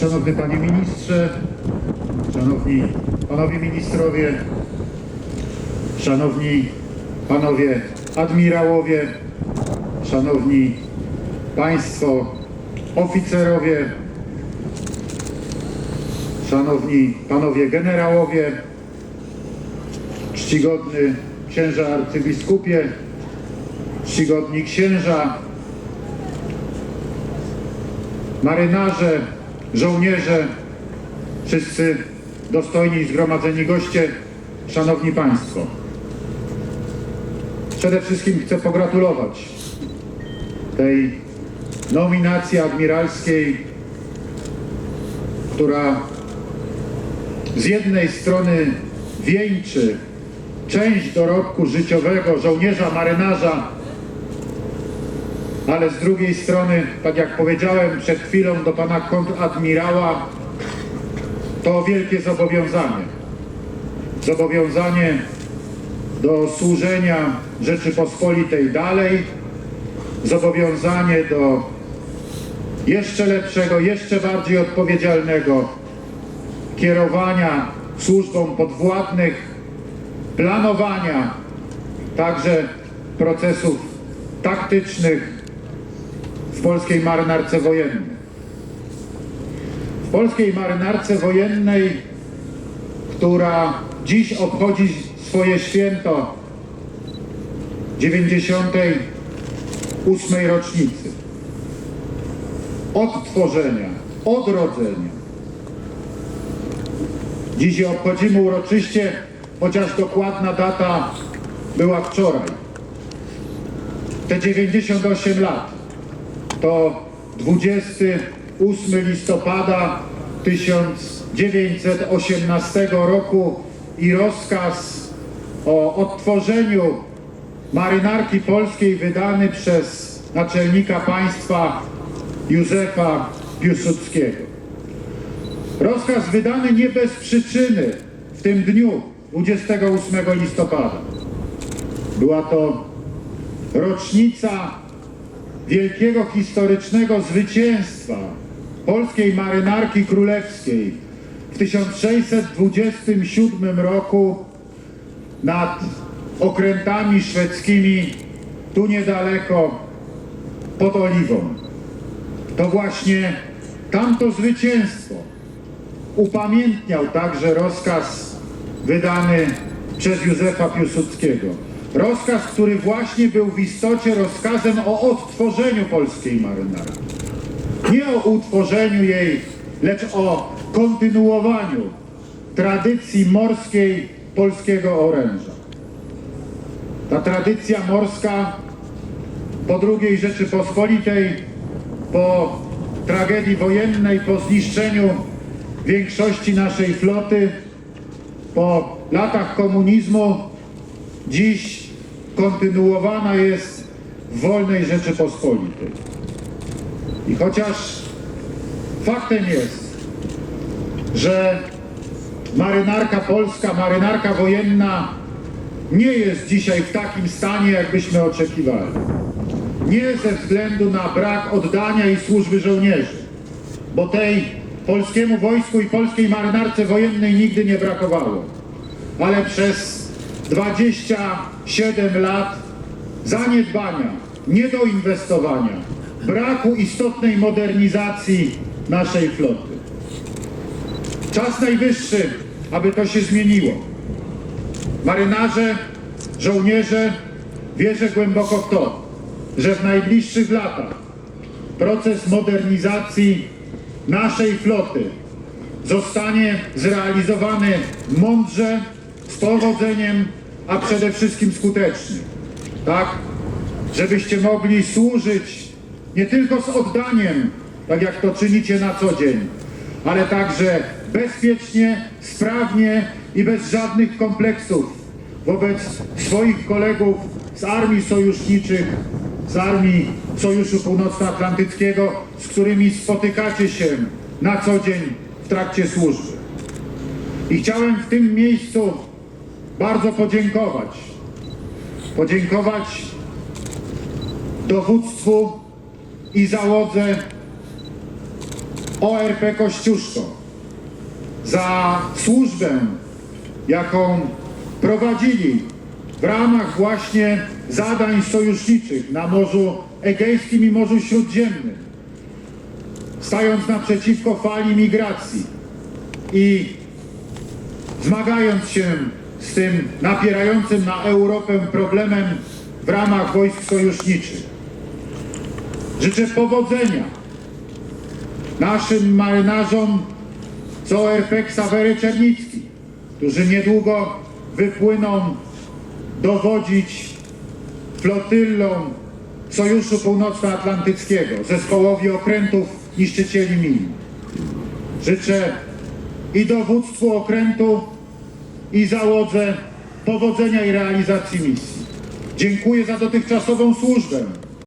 Szanowny Panie Ministrze, Szanowni Panowie Ministrowie, Szanowni Panowie Admirałowie, Szanowni Państwo Oficerowie, Szanowni Panowie Generałowie, Czcigodny Księża Arcybiskupie, Czcigodni Księża, marynarze, żołnierze, wszyscy dostojni zgromadzeni goście, szanowni państwo. Przede wszystkim chcę pogratulować tej nominacji admiralskiej, która z jednej strony wieńczy część dorobku życiowego żołnierza, marynarza, ale z drugiej strony, tak jak powiedziałem przed chwilą do pana kontradmirała, to wielkie zobowiązanie. Zobowiązanie do służenia Rzeczypospolitej dalej, zobowiązanie do jeszcze lepszego, jeszcze bardziej odpowiedzialnego kierowania służbą podwładnych, planowania także procesów taktycznych w polskiej marynarce wojennej. W polskiej marynarce wojennej, która dziś obchodzi swoje święto 98. rocznicy odtworzenia, odrodzenia. Dziś je obchodzimy uroczyście, chociaż dokładna data była wczoraj. Te 98 lat to 28 listopada 1918 roku i rozkaz o odtworzeniu marynarki polskiej wydany przez naczelnika państwa Józefa Piłsudskiego. Rozkaz wydany nie bez przyczyny w tym dniu 28 listopada. Była to rocznica wielkiego historycznego zwycięstwa polskiej marynarki królewskiej w 1627 roku nad okrętami szwedzkimi tu niedaleko pod Oliwą. To właśnie tamto zwycięstwo upamiętniał także rozkaz wydany przez Józefa Piłsudskiego. Rozkaz, który właśnie był w istocie rozkazem o odtworzeniu polskiej marynarki. Nie o utworzeniu jej, lecz o kontynuowaniu tradycji morskiej polskiego oręża. Ta tradycja morska po II Rzeczypospolitej, po tragedii wojennej, po zniszczeniu większości naszej floty, po latach komunizmu, dziś kontynuowana jest w wolnej Rzeczypospolitej. I chociaż faktem jest, że marynarka polska, marynarka wojenna nie jest dzisiaj w takim stanie, jakbyśmy oczekiwali. Nie ze względu na brak oddania i służby żołnierzy, bo tej polskiemu wojsku i polskiej marynarce wojennej nigdy nie brakowało, ale przez 27 lat zaniedbania, niedoinwestowania, braku istotnej modernizacji naszej floty. Czas najwyższy, aby to się zmieniło. Marynarze, żołnierze, wierzę głęboko w to, że w najbliższych latach proces modernizacji naszej floty zostanie zrealizowany mądrze, z powodzeniem, a przede wszystkim skutecznie. Tak, żebyście mogli służyć nie tylko z oddaniem, tak jak to czynicie na co dzień, ale także bezpiecznie, sprawnie i bez żadnych kompleksów wobec swoich kolegów z armii sojuszniczych, z armii Sojuszu Północnoatlantyckiego, z którymi spotykacie się na co dzień w trakcie służby. I chciałem w tym miejscu bardzo podziękować. Podziękować dowództwu i załodze ORP Kościuszko za służbę, jaką prowadzili w ramach właśnie zadań sojuszniczych na Morzu Egejskim i Morzu Śródziemnym, stając naprzeciwko fali migracji i zmagając się z tym napierającym na Europę problemem w ramach wojsk sojuszniczych. Życzę powodzenia naszym marynarzom z ORP Ksawery Czernicki, którzy niedługo wypłyną dowodzić flotyllą Sojuszu Północnoatlantyckiego, zespołowi okrętów niszczycieli min. Życzę i dowództwu okrętu, i załodze powodzenia i realizacji misji. Dziękuję za dotychczasową służbę